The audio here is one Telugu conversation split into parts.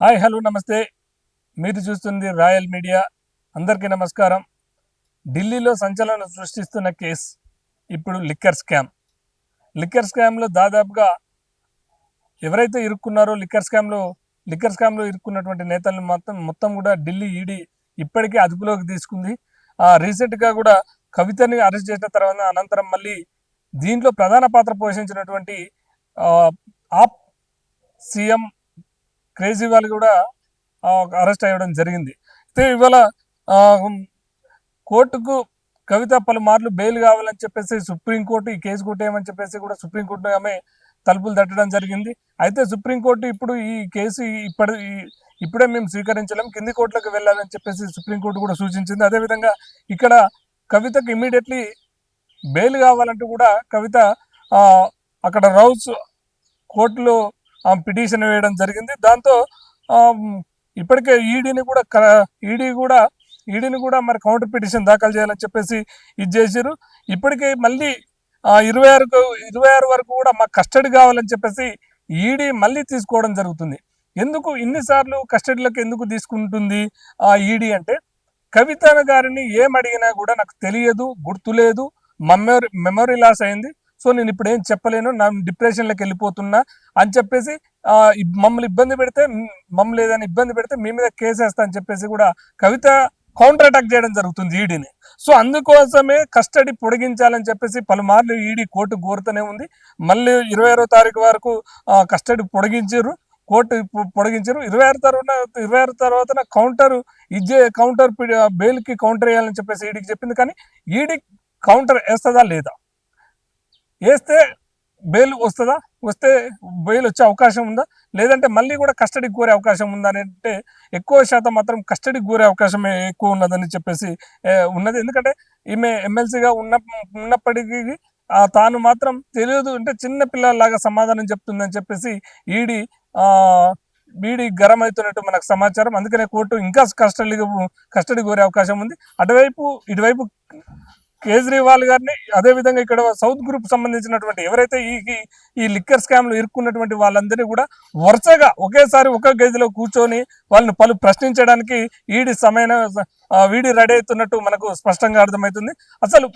హాయ్ హలో నమస్తే. మీరు చూస్తుంది రాయల్ మీడియా. అందరికీ నమస్కారం. ఢిల్లీలో సంచలనం సృష్టిస్తున్న కేసు ఇప్పుడు లిక్కర్ స్కామ్. లిక్కర్ స్కామ్లో దాదాపుగా ఎవరైతే ఇరుక్కున్నారో లిక్కర్ స్కామ్లో లిక్కర్ స్కామ్లో ఇరుక్కున్నటువంటి నేతలను మొత్తం మొత్తం కూడా ఢిల్లీ ఈడీ ఇప్పటికే అదుపులోకి తీసుకుంది. ఆ, రీసెంట్గా కూడా కవితని అరెస్ట్ చేసిన తర్వాత అనంతరం మళ్ళీ దీంట్లో ప్రధాన పాత్ర పోషించినటువంటి ఆప్ సీఎం కేజ్రీవాల్ కూడా అరెస్ట్ అయ్యడం జరిగింది. అయితే ఇవాళ కోర్టుకు కవిత పలుమార్లు బెయిల్ కావాలని చెప్పేసి సుప్రీంకోర్టు ఈ కేసు కొట్టేయమని చెప్పేసి కూడా సుప్రీంకోర్టు ఆమె తలుపులు తట్టడం జరిగింది. అయితే సుప్రీంకోర్టు ఇప్పుడు ఈ కేసు ఇప్పటి ఇప్పుడే మేము స్వీకరించలేం కింది కోర్టులకు వెళ్ళాలని చెప్పేసి సుప్రీంకోర్టు కూడా సూచించింది. అదేవిధంగా ఇక్కడ కవితకు ఇమీడియట్లీ బెయిల్ కావాలంటూ కూడా కవిత ఆ, అక్కడ రౌస్ కోర్టులో పిటిషన్ వేయడం జరిగింది. దాంతో ఆ, ఇప్పటికే ఈడీని కూడా ఈడీ కూడా ఈడీని కూడా మరి కౌంటర్ పిటిషన్ దాఖలు చేయాలని చెప్పేసి ఇది చేశారు. ఇప్పటికే మళ్ళీ ఇరవై ఆరుకు ఇరవై ఆరు వరకు కూడా మాకు కస్టడీ కావాలని చెప్పేసి ఈడీ మళ్ళీ తీసుకోవడం జరుగుతుంది. ఎందుకు ఇన్నిసార్లు కస్టడీలోకి ఎందుకు తీసుకుంటుంది ఆ ఈడీ అంటే కవిత గారిని ఏం అడిగినా కూడా నాకు తెలియదు గుర్తులేదు మెమోరీ మెమొరీ లాస్ అయింది. సో నేను ఇప్పుడు ఏం చెప్పలేను నా డిప్రెషన్లోకి వెళ్ళిపోతున్నా అని చెప్పేసి మమ్మల్ని ఇబ్బంది పెడితే మమ్మల్ని ఏదైనా ఇబ్బంది పెడితే మీ మీద కేసు వేస్తా అని చెప్పేసి కూడా కవిత కౌంటర్ అటాక్ చేయడం జరుగుతుంది ఈడీని. సో అందుకోసమే కస్టడీ పొడిగించాలని చెప్పేసి పలుమార్లు ఈడీ కోర్టు కోరుతూనే ఉంది. మళ్ళీ ఇరవై ఆరో తారీఖు వరకు కస్టడీ పొడిగించారు కోర్టు పొడిగించారు. ఇరవై ఆరు తర్వాత ఇరవై ఆరు తర్వాత కౌంటర్ ఇచ్చే కౌంటర్ బెయిల్కి కౌంటర్ వేయాలని చెప్పేసి ఈడీకి చెప్పింది కానీ ఈడీ కౌంటర్ వేస్తుందా లేదా? వేస్తే బెయిల్ వస్తుందా? వస్తే బెయిల్ వచ్చే అవకాశం ఉందా? లేదంటే మళ్ళీ కూడా కస్టడీకి కోరే అవకాశం ఉందా అని అంటే ఎక్కువ శాతం మాత్రం కస్టడీకి కోరే అవకాశమే ఎక్కువ ఉన్నదని చెప్పేసి ఉన్నది. ఎందుకంటే ఈమె ఎమ్మెల్సీగా ఉన్న ఉన్నప్పటికీ తాను మాత్రం తెలియదు అంటే చిన్న పిల్లలాగా సమాధానం చెప్తుందని చెప్పేసి ఈడీ ఆ గరం అవుతున్నట్టు మనకు సమాచారం. అందుకనే కోర్టు ఇంకా కస్టడీ కస్టడీ కోరే అవకాశం ఉంది. అటువైపు ఇటువైపు కేజ్రీవాల్ గారిని అదే విధంగా ఇక్కడ సౌత్ గ్రూప్ సంబంధించినటువంటి ఎవరైతే ఈ ఈ- లిక్కర్ స్కామ్లో ఇరుక్కున్నటువంటి వాళ్ళందరినీ కూడా వరుసగా ఒకేసారి ఒక గదిలో కూర్చొని వాళ్ళని పలు ప్రశ్నించడానికి ఈడి సమయం వీడి రెడీ అవుతున్నట్టు మనకు స్పష్టంగా అర్థమవుతుంది. అసలు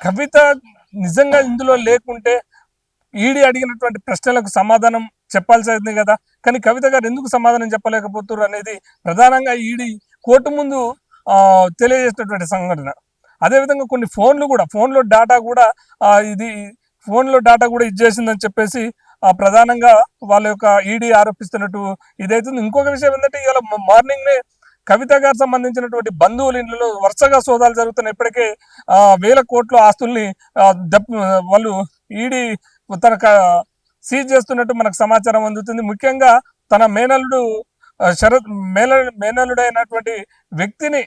కవిత నిజంగా ఇందులో లేకుంటే ఈడీ అడిగినటువంటి ప్రశ్నలకు సమాధానం చెప్పాల్సింది కదా. కానీ కవిత గారు ఎందుకు సమాధానం చెప్పలేకపోతున్నారు అనేది ప్రధానంగా ఈడీ కోర్టు ముందు ఆ, తెలియజేసినటువంటి సంఘటన. అదేవిధంగా కొన్ని ఫోన్లు కూడా ఫోన్లో డేటా కూడా ఇది ఫోన్లో డేటా కూడా ఇచ్చేసిందని చెప్పేసి ఆ, ప్రధానంగా వాళ్ళ యొక్క ఈడీ ఆరోపిస్తున్నట్టు ఇదైతుంది. ఇంకొక విషయం ఏంటంటే ఇవాళ మార్నింగ్నే కవిత గారు సంబంధించినటువంటి బంధువుల ఇండ్లలో వరుసగా సోదాలు జరుగుతున్నాయి. ఇప్పటికే ఆ, వేల కోట్ల ఆస్తుల్ని వాళ్ళు ఈడీ తన సీజ్ చేస్తున్నట్టు మనకు సమాచారం అందుతుంది. ముఖ్యంగా తన మేనల్లుడు శరత్ మేన మేనల్లుడైనటువంటి వ్యక్తిని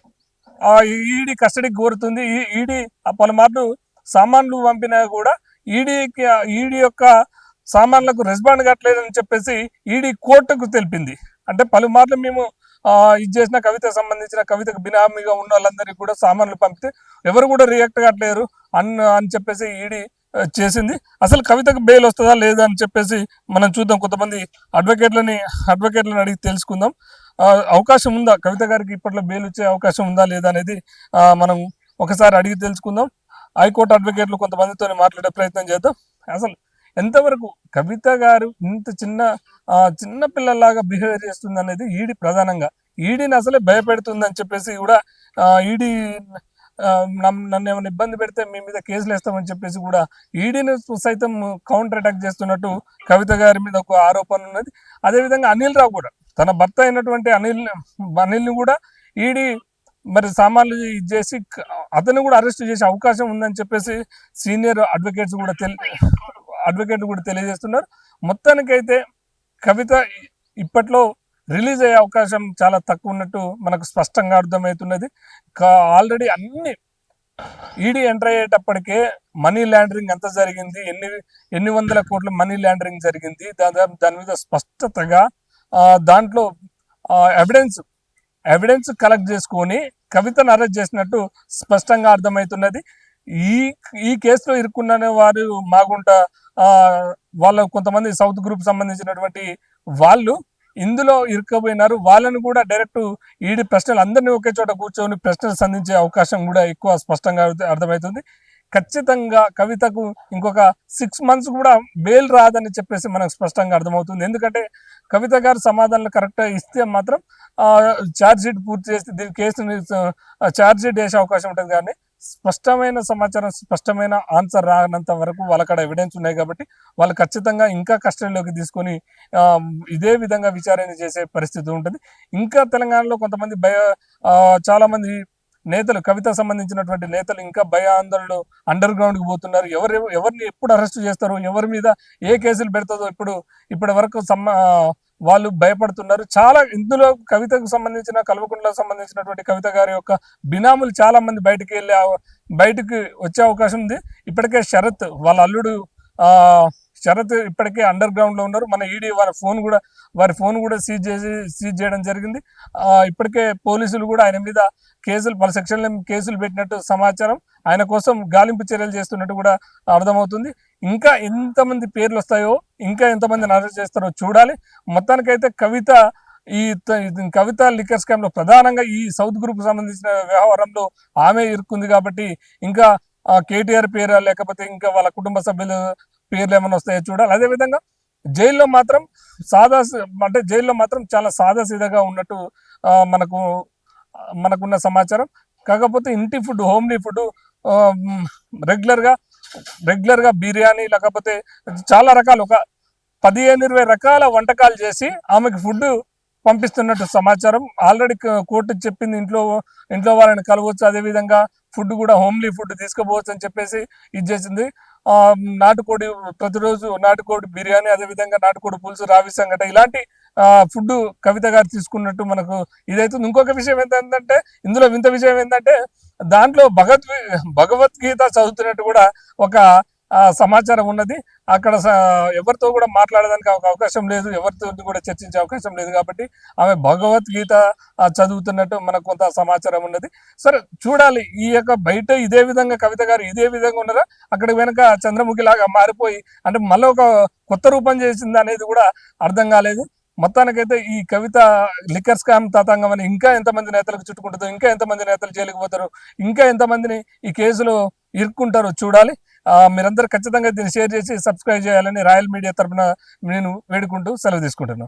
ఈడీ కస్టడీకి కోరుతుంది. ఈ- ఈడీ ఆ పలుమార్లు సామాన్లు పంపినా కూడా ఈడీకి ఈడీ యొక్క సామాన్లకు రెస్పాండ్ కావట్లేదని చెప్పేసి ఈడీ కోర్టుకు తెలిపింది. అంటే పలుమార్లు మేము ఇది చేసిన కవితకు సంబంధించిన కవితకు బినామీగా ఉన్న వాళ్ళందరికీ కూడా సామాన్లు పంపితే ఎవరు కూడా రియాక్ట్ కావట్లేరు అన్ అని చెప్పేసి ఈడీ చేసింది. అసలు కవితకు బెయిల్ వస్తుందా లేదా అని చెప్పేసి మనం చూద్దాం. కొంతమంది అడ్వకేట్లని అడ్వకేట్లను అడిగి తెలుసుకుందాం. అవకాశం ఉందా? కవిత గారికి ఇప్పట్లో బెయిల్ వచ్చే అవకాశం ఉందా లేదా అనేది మనం ఒకసారి అడిగి తెలుసుకుందాం. హైకోర్టు అడ్వకేట్లు కొంతమందితో మాట్లాడే ప్రయత్నం చేద్దాం. అసలు ఎంతవరకు కవిత గారు ఇంత చిన్న చిన్న పిల్లలాగా బిహేవ్ చేస్తుంది అనేది ఈడీ ప్రధానంగా. ఈడీని అసలే భయపెడుతుందని చెప్పేసి కూడా ఈడీ నన్ను నన్ను ఏమైనా ఇబ్బంది పెడితే మీ మీద కేసులు వేస్తామని చెప్పేసి కూడా ఈడీని సైతం కౌంటర్ అటాక్ చేస్తున్నట్టు కవిత గారి మీద ఒక ఆరోపణ ఉన్నది. అదేవిధంగా అనిల్ రావు కూడా తన భర్త అయినటువంటి అనిల్ అనిల్ని కూడా ఈడీ మరి సామాన్లు ఇది చేసి అతను అతన్ని కూడా అరెస్ట్ చేసే అవకాశం ఉందని చెప్పేసి సీనియర్ అడ్వకేట్స్ కూడా తెలి అడ్వకేట్ కూడా తెలియజేస్తున్నారు. మొత్తానికైతే కవిత ఇప్పట్లో రిలీజ్ అయ్యే అవకాశం చాలా తక్కువ ఉన్నట్టు మనకు స్పష్టంగా అర్థమవుతున్నది. ఆల్రెడీ అన్ని ఈడీ ఎంటర్ అయ్యేటప్పటికే మనీ లాండరింగ్ ఎంత జరిగింది ఎన్ని ఎన్ని వందల కోట్ల మనీ లాండరింగ్ జరిగింది దాదాపు దాని మీద స్పష్టతగా దాంట్లో ఎవిడెన్స్ ఎవిడెన్స్ కలెక్ట్ చేసుకొని కవితను అరెస్ట్ చేసినట్టు స్పష్టంగా అర్థమవుతున్నది. ఈ ఈ కేసులో ఇరుక్కున్న వారు మాగుంట వాళ్ళ కొంతమంది సౌత్ గ్రూప్ సంబంధించినటువంటి వాళ్ళు ఇందులో ఇరుక్కుపోయినారు. వాళ్ళని కూడా డైరెక్ట్ ఈడి ప్రశ్నలు అందరినీ ఒకే చోట కూర్చొని ప్రశ్నలు సంధించే అవకాశం కూడా ఎక్కువ స్పష్టంగా అర్థమవుతుంది. ఖచ్చితంగా కవితకు ఇంకొక సిక్స్ మంత్స్ కూడా బెయిల్ రాదని చెప్పేసి మనకు స్పష్టంగా అర్థమవుతుంది. ఎందుకంటే కవిత గారు సమాధానాలు కరెక్ట్గా ఇస్తే మాత్రం ఛార్జ్ షీట్ పూర్తి చేస్తే దీని కేసుని ఛార్జ్ షీట్ వేసే అవకాశం ఉంటుంది కానీ స్పష్టమైన సమాచారం స్పష్టమైన ఆన్సర్ రానంత వరకు వాళ్ళక్కడ ఎవిడెన్స్ ఉన్నాయి కాబట్టి వాళ్ళు ఖచ్చితంగా ఇంకా కస్టడీలోకి తీసుకొని ఇదే విధంగా విచారణ చేసే పరిస్థితి ఉంటుంది. ఇంకా తెలంగాణలో కొంతమంది భయ చాలామంది నేతలు కవిత సంబంధించినటువంటి నేతలు ఇంకా భయ ఆందోళనలు అండర్ గ్రౌండ్కి పోతున్నారు. ఎవరు ఎవరిని ఎప్పుడు అరెస్ట్ చేస్తారు? ఎవరి మీద ఏ కేసులు పెడతారో ఇప్పుడు ఇప్పటి వరకు సమ్మ వాళ్ళు భయపడుతున్నారు. చాలా ఇందులో కవితకు సంబంధించిన కల్వకుంట్లకు సంబంధించినటువంటి కవిత గారి యొక్క బినాములు చాలా మంది బయటికి వెళ్ళి బయటకు బయటికి వచ్చే అవకాశం ఉంది. ఇప్పటికే శరత్ వాళ్ళ అల్లుడు ఆ శరత్ ఇప్పటికే అండర్ గ్రౌండ్లో ఉన్నారు. మన ఈడీ వారి ఫోన్ కూడా వారి ఫోన్ కూడా సీజ్ చేసి సీజ్ చేయడం జరిగింది. ఇప్పటికే పోలీసులు కూడా ఆయన మీద కేసులు పలు సెక్షన్ల కేసులు పెట్టినట్టు సమాచారం ఆయన కోసం గాలింపు చర్యలు చేస్తున్నట్టు కూడా అర్థమవుతుంది. ఇంకా ఎంతమంది పేర్లు వస్తాయో ఇంకా ఎంతమందిని అరెస్ట్ చేస్తారో చూడాలి. మొత్తానికైతే కవిత ఈ కవిత లిక్కర్ స్కామ్లో ప్రధానంగా ఈ సౌత్ గ్రూప్ సంబంధించిన వ్యవహారంలో ఆమె ఇరుక్కుంది కాబట్టి ఇంకా కేటీఆర్ పేరు లేకపోతే ఇంకా వాళ్ళ కుటుంబ సభ్యులు పేర్లు ఏమైనా వస్తాయో చూడాలి. అదేవిధంగా జైల్లో మాత్రం సాదా అంటే జైల్లో మాత్రం చాలా సాదాసీదగా ఉన్నట్టు మనకు మనకున్న సమాచారం. కాకపోతే ఇంటి ఫుడ్ హోమ్లీ ఫుడ్ రెగ్యులర్గా రెగ్యులర్గా బిర్యానీ లేకపోతే చాలా రకాలు ఒక పదిహేను ఇరవై రకాల వంటకాలు చేసి ఆమెకి ఫుడ్ పంపిస్తున్నట్టు సమాచారం. ఆల్రెడీ కోర్టు చెప్పింది ఇంట్లో ఇంట్లో వాళ్ళని కలవచ్చు. అదేవిధంగా ఫుడ్ కూడా హోమ్లీ ఫుడ్ తీసుకుపోవచ్చు అని చెప్పేసి ఇది చేసింది. నాటుకోడి ప్రతిరోజు నాటుకోడి బిర్యానీ అదేవిధంగా నాటుకోడి పులుసు రావి సంగట ఇలాంటి ఫుడ్ కవిత గారు తీసుకున్నట్టు మనకు ఇదైతుంది. ఇంకొక విషయం ఏంటంటే ఇందులో వింత విషయం ఏంటంటే దాంట్లో భగవద్ భగవద్గీత చదువుతున్నట్టు కూడా ఒక సమాచారం ఉన్నది. అక్కడ ఎవరితో కూడా మాట్లాడడానికి ఒక అవకాశం లేదు. ఎవరితో కూడా చర్చించే అవకాశం లేదు కాబట్టి ఆమె భగవద్గీత చదువుతున్నట్టు మనకు కొంత సమాచారం ఉన్నది. సరే చూడాలి. ఈ యొక్క బయట ఇదే విధంగా కవిత గారు ఇదే విధంగా ఉన్నారా? అక్కడ వెనక చంద్రముఖి లాగా మారిపోయి అంటే మళ్ళీ ఒక కొత్త రూపం చేసింది అనేది కూడా అర్థం కాలేదు. మొత్తానికైతే ఈ కవిత లిక్కర్ స్కామ్ తాతాంగం అని ఇంకా ఎంతమంది నేతలకు చుట్టుకుంటుందో ఇంకా ఎంతమంది నేతలు జైలుకి ఇంకా ఎంతమందిని ఈ కేసులో ఇరుక్కుంటారో చూడాలి. ఆ, మీరందరూ ఖచ్చితంగా దీన్ని షేర్ చేసి సబ్స్క్రైబ్ చేయాలని రాయల్ మీడియా తరపున నేను వేడుకుంటూ సెలవు తీసుకుంటున్నాను.